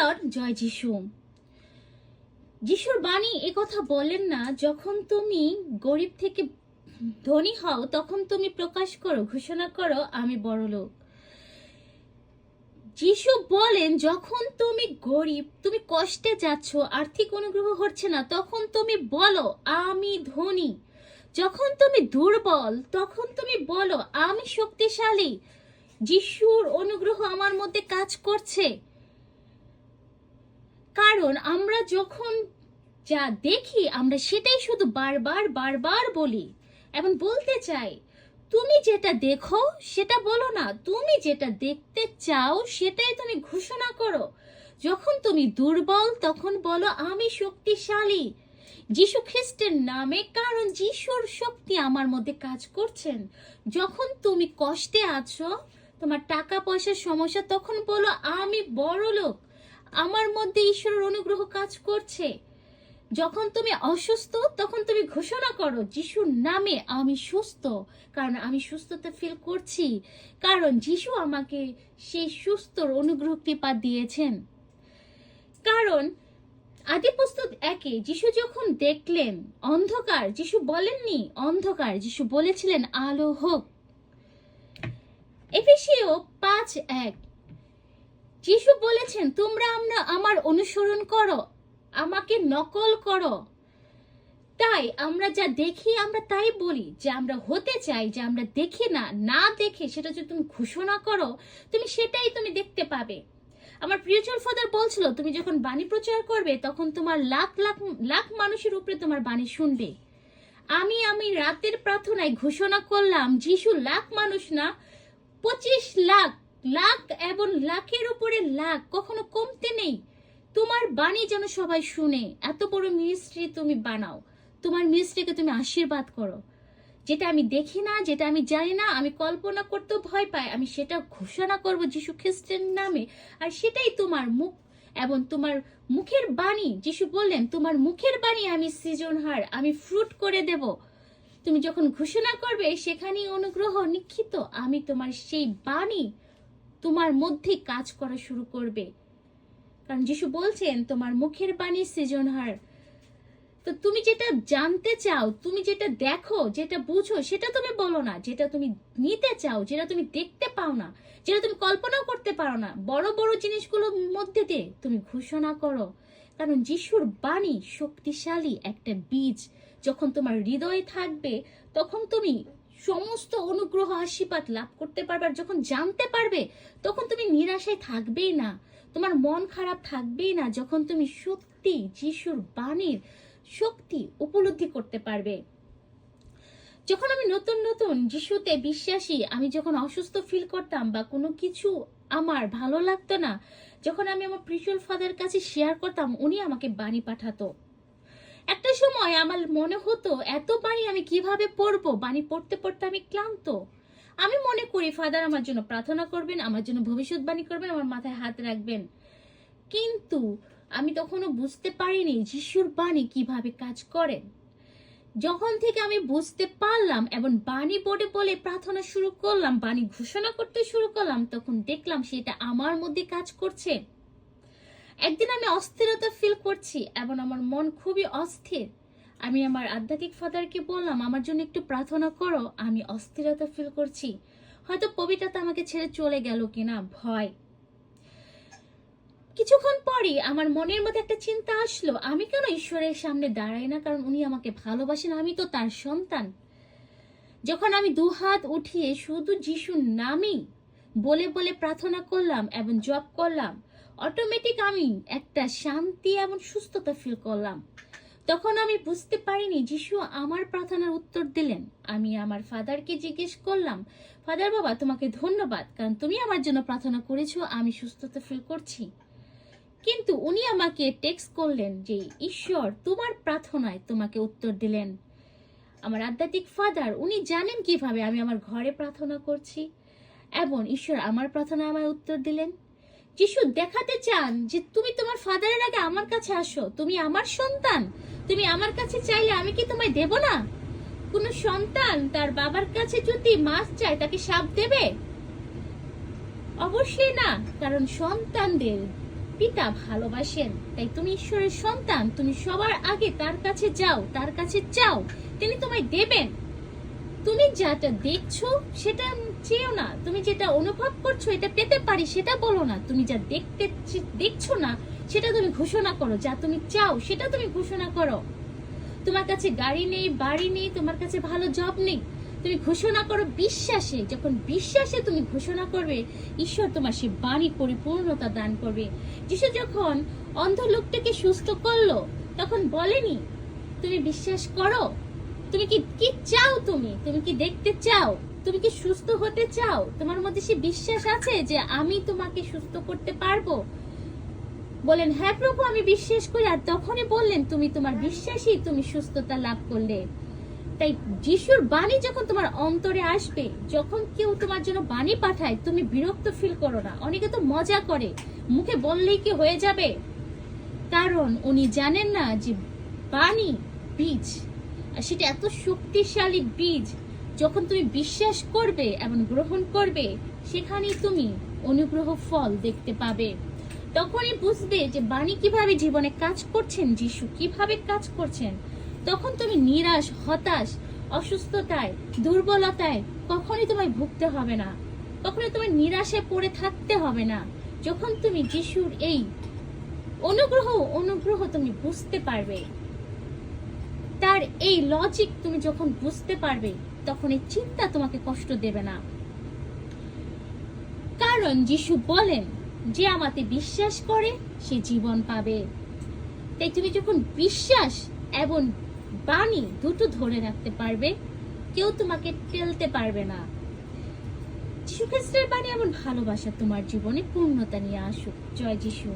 Lord জয় যিশু। যিশুর বাণী এ কথা বলেন না, যখন তুমি গরিব থেকে ধনী হও, তখন তুমি প্রকাশ করো, ঘোষণা করো, আমি বড় লোক। যিশু বলেন, যখন তুমি গরিব, তুমি কষ্টে যাচ্ছ, আর্থিক অনুগ্রহ হচ্ছে না, তখন তুমি বলো, আমি ধনী। যখন তুমি দুর্বল, তখন তুমি বলো, আমি শক্তিশালী। যিশুর অনুগ্রহ আমার মধ্যে কাজ করছে। কারণ আমরা যখন যা দেখি, আমরা সেটাই শুধু বারবার বারবার বলি এবং বলতে চাই, তুমি যেটা দেখো, সেটা বলো না। তুমি যেটা দেখতে চাও, সেটাই তুমি ঘোষণা করো। যখন তুমি দুর্বল, তখন বলো, আমি শক্তিশালী। যিশু খ্রিস্টের নামে, কারণ যিশুর শক্তি আমার মধ্যে কাজ করছেন। যখন তুমি কষ্টে আছো, তোমার টাকা পয়সার সমস্যা, তখন বলো, আমি বড় লোক আমার মধ্যে ঈশ্বরের অনুগ্রহ কাজ করছে। যখন তুমি অসুস্থ, তখন তুমি ঘোষণা করো, যিশুর নামে আমি সুস্থ। কারণ আমি সুস্থতা ফিল করছি। কারণ যিশু আমাকে সেই সুস্থর অনুগ্রহ কৃপা দিয়েছেন। কারণ আদি পুস্তক একে, যিশু যখন দেখলেন, অন্ধকার, যিশু বলেননি, অন্ধকার, যিশু বলেছিলেন, আলো হোক। এফেসিও পাঁচ এক যিশু বলেছেন, তোমরা আমরা আমার অনুসরণ করো, আমাকে নকল করো। তাই আমরা যা দেখি, আমরা তাই বলি। যে আমরা হতে চাই, যে আমরা দেখি না না দেখে সেটা যদি তুমি ঘোষণা করো, তুমি সেটাই তুমি দেখতে পাবে। আমার প্রিয়চল ফাদার বলছিল, তুমি যখন বাণী প্রচার করবে, তখন তোমার লাখ লাখ লাখ মানুষের উপরে তোমার বাণী শুনবে। আমি আমি রাতের প্রার্থনায় ঘোষণা করলাম, যিশু লাখ মানুষ না, পঁচিশ লাখ লাখ এবং লাখের উপরে লাখ কখনো কমতে নেই। তোমার বাণী যেন সবাই শুনে, এত বড় মিনিস্ট্রি তুমি বানাও। তোমার মিনিস্ট্রিকে তুমি আশীর্বাদ করো। যেটা আমি দেখি না, যেটা আমি জানি না, আমি কল্পনা করতেও ভয় পাই, আমি সেটা ঘোষণা করব যিশু খ্রিস্টের নামে। আর সেটাই তোমার মুখ এবং তোমার মুখের বাণী। যিশু বললেন, তোমার মুখের বাণী আমি সৃজনহার, আমি ফ্রুট করে দেব। তুমি যখন ঘোষণা করবে, সেখানেই অনুগ্রহ নিক্ষিত আমি তোমার সেই বাণী তোমার মধ্যে কাজ করা শুরু করবে। কারণ যিশু বলছেন, তোমার মুখের বাণী সৃজনহার। তো তুমি যেটা জানতে চাও, তুমি যেটা দেখো, যেটা বুঝো, সেটা তুমি বলো না। যেটা তুমি নিতে চাও, যেটা তুমি দেখতে পাও না, যেটা তুমি কল্পনাও করতে পারো না, বড় বড় জিনিসগুলোর মধ্যে দিয়ে তুমি ঘোষণা করো। কারণ যিশুর বাণী শক্তিশালী একটা বীজ। যখন তোমার হৃদয়ে থাকবে, তখন তুমি সমস্ত অনুগ্রহ আশীর্বাদ লাভ করতে পারবে আর যখন জানতে পারবে, তখন তুমি নিরাশায় থাকবেই না। তোমার মন খারাপ থাকবেই না যখন তুমি সত্যি যিশুর বাণীর শক্তি উপলব্ধি করতে পারবে। যখন আমি নতুন নতুন যিশুতে বিশ্বাসী, আমি যখন অসুস্থ ফিল করতাম বা কোনো কিছু আমার ভালো লাগতো না, যখন আমি আমার প্রিচুয়াল ফাদার কাছে শেয়ার করতাম, উনি আমাকে বাণী পাঠাতো। একটা সময় আমার মনে হতো, এত বাণী আমি কীভাবে পড়ব বাণী পড়তে পড়তে আমি ক্লান্ত। আমি মনে করি ফাদার আমার জন্য প্রার্থনা করবেন, আমার জন্য ভবিষ্যৎবাণী করবেন, আমার মাথায় হাত রাখবেন। কিন্তু আমি তখনও বুঝতে পারিনি যিশুর বাণী কীভাবে কাজ করেন যখন থেকে আমি বুঝতে পারলাম এবং বাণী পড়ে বলে প্রার্থনা শুরু করলাম, বাণী ঘোষণা করতে শুরু করলাম, তখন দেখলাম সেটা আমার মধ্যে কাজ করছে। একদিন আমি অস্থিরতা ফিল করছি এবং আমার মন খুবই অস্থির। আমি আমার আধ্যাত্মিক ফাদারকে বললাম, আমার জন্য একটু প্রার্থনা করো, আমি অস্থিরতা ফিল করছি। হয়তো পবিত্রতা আমাকে ছেড়ে চলে গেল কিনা, ভয়। কিছুক্ষণ পরই আমার মনের মধ্যে একটা চিন্তা আসলো, আমি কেন ঈশ্বরের সামনে দাঁড়াই না? কারণ উনি আমাকে ভালোবাসেন, আমি তো তার সন্তান। যখন আমি দু হাত উঠিয়ে শুধু যিশুর নামেই বলে বলে প্রার্থনা করলাম এবং জপ করলাম অটোমেটিক আমি একটা শান্তি এবং সুস্থতা ফিল করলাম। তখন আমি বুঝতে পারিনি যিশু আমার প্রার্থনার উত্তর দিলেন। আমি আমার ফাদারকে জিজ্ঞেস করলাম ফাদার বাবা, তোমাকে ধন্যবাদ, কারণ তুমি আমার জন্য প্রার্থনা করেছ, আমি সুস্থতা ফিল করছি। কিন্তু উনি আমাকে টেক্সট করলেন যে, ঈশ্বর, তোমার প্রার্থনায় তোমাকে উত্তর দিলেন। আমার আধ্যাত্মিক ফাদার উনি জানেন কীভাবে আমি আমার ঘরে প্রার্থনা করছি এবং ঈশ্বর আমার প্রার্থনা আমায় উত্তর দিলেন। যিশু দেখাতে চান যে তুমি তোমার ফাদারের আগে আমার কাছে আসো, তুমি আমার সন্তান, তুমি আমার কাছে চাইলে আমি কি তোমায় দেব না? কোন সন্তান তার বাবার কাছে যদি মাছ চায়, তাকে সাপ দেবে? অবশ্যই না, কারণ সন্তানদের পিতা ভালোবাসেন, তাই তুমি ঈশ্বরের সন্তান, তুমি সবার আগে তার কাছে যাও, তার কাছে চাও, তিনি তোমায় দেবেন। তুমি যেটা দেখছ, সেটা চেয়েও না, তুমি যেটা অনুভব করছ, এটা পেতে পারি, সেটা বলো না। তুমি যা দেখতে দেখছ না, সেটা তুমি ঘোষণা করো। যা তুমি চাও, সেটা তুমি ঘোষণা করো। তোমার কাছে গাড়ি নেই, বাড়ি নেই, তোমার কাছে ভালো জব নেই। তুমি ঘোষণা করো বিশ্বাসে। যখন বিশ্বাসে তুমি ঘোষণা করবে, ঈশ্বর তোমার সে বাণীর পরিপূর্ণতা দান করবে। যিশু যখন অন্ধ লোকটাকে সুস্থ করল, তখন বলেনি, তুমি বিশ্বাস করো? তুমি কি কি চাও তুমি? তুমি কি দেখতে চাও? তুমি কি সুস্থ হতে চাও? তোমার মধ্যে সে বিশ্বাস আছে যে আমি তোমাকে সুস্থ করতে পারব? বলেন হ্যাঁ প্রভু, আমি বিশ্বাস করি। আর তখনই বললেন, তুমি তোমার বিশ্বাসই তুমি সুস্থতা লাভ করলে। তাই যিশুর বাণী যখন তোমার অন্তরে আসবে, যখন কেউ তোমার জন্য বাণী পাঠায়, তুমি বিরক্ত ফিল করো না। অনেকে তো মজা করে। মুখে বললেই কি হয়ে যাবে? কারণ উনি জানেন না যে বাণী বীজ, আর সেটা এত শক্তিশালী বীজ যখন তুমি বিশ্বাস করবে এবং গ্রহণ করবে, সেখানেই তুমি অনুগ্রহ ফল দেখতে পাবে। তখনই বুঝবে যে বাণী কীভাবে জীবনে কাজ করছেন, যিশু কীভাবে কাজ করছেন। তখন তুমি নিরাশ, হতাশ, অসুস্থতায়, দুর্বলতায় কখনই তোমায় ভুগতে হবে না। কখনোই তোমার নিরাশে পড়ে থাকতে হবে না। যখন তুমি যিশুর এই অনুগ্রহ অনুগ্রহ তুমি বুঝতে পারবে, তার এই লজিক তুমি যখন বুঝতে পারবে তখন এই চিন্তা তোমাকে কষ্ট দেবে না। কারণ যিশু বলেন, যে আমাতে বিশ্বাস করে, সে জীবন পাবে। তাই তুমি যখন বিশ্বাস এবং বাণী দুটো ধরে রাখতে পারবে, কেউ তোমাকে ঠেলতে পারবে না। যিশু খ্রিস্টের বাণী এমন ভালোবাসা তোমার জীবনে পূর্ণতা নিয়ে আসুক। জয় যিশু।